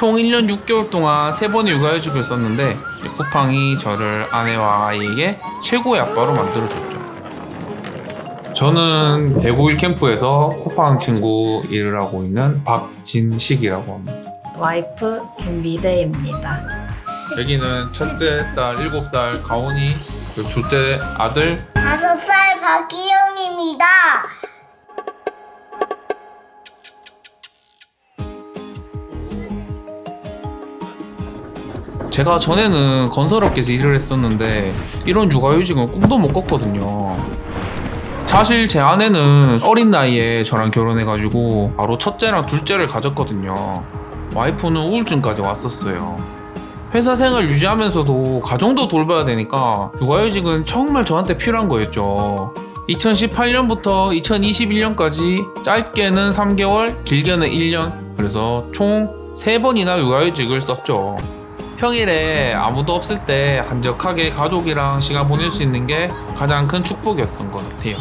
총 1년 6개월 동안 3번의 육아휴직을 썼는데 쿠팡이 저를 아내와 아이에게 최고의 아빠로 만들어줬죠. 저는 대구 1캠프에서 쿠팡 친구 일을 하고 있는 박진식이라고 합니다. 와이프 김미래입니다. 여기는 첫째 딸 7살 가온이 그리고 둘째 아들 다섯 살 박기영입니다. 제가 전에는 건설업계에서 일을 했었는데 이런 육아휴직은 꿈도 못 꿨거든요. 사실 제 아내는 어린 나이에 저랑 결혼해가지고 바로 첫째랑 둘째를 가졌거든요. 와이프는 우울증까지 왔었어요. 회사 생활 유지하면서도 가정도 돌봐야 되니까 육아휴직은 정말 저한테 필요한 거였죠. 2018년부터 2021년까지 짧게는 3개월, 길게는 1년. 그래서 총 3번이나 육아휴직을 썼죠. 평일에 아무도 없을 때 한적하게 가족이랑 시간 보낼 수 있는 게 가장 큰 축복이었던 것 같아요.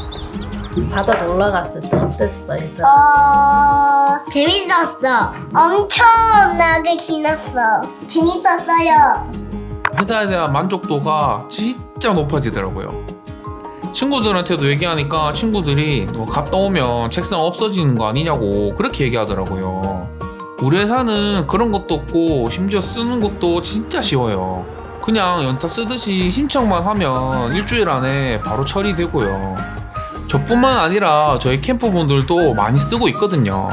바다 놀러 갔을 때 어땠어, 얘들아? 어 재밌었어. 엄청나게 신났어. 재밌었어요. 회사에 대한 만족도가 진짜 높아지더라고요. 친구들한테도 얘기하니까 친구들이 너 갔다 오면 책상 없어지는 거 아니냐고 그렇게 얘기하더라고요. 회사는 그런 것도 없고 심지어 쓰는 것도 진짜 쉬워요. 그냥 연차 쓰듯이 신청만 하면 일주일 안에 바로 처리되고요. 저뿐만 아니라 저희 캠프분들도 많이 쓰고 있거든요.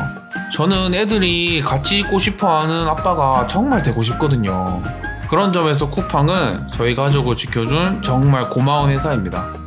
저는 애들이 같이 있고 싶어 하는 아빠가 정말 되고 싶거든요. 그런 점에서 쿠팡은 저희 가족을 지켜준 정말 고마운 회사입니다.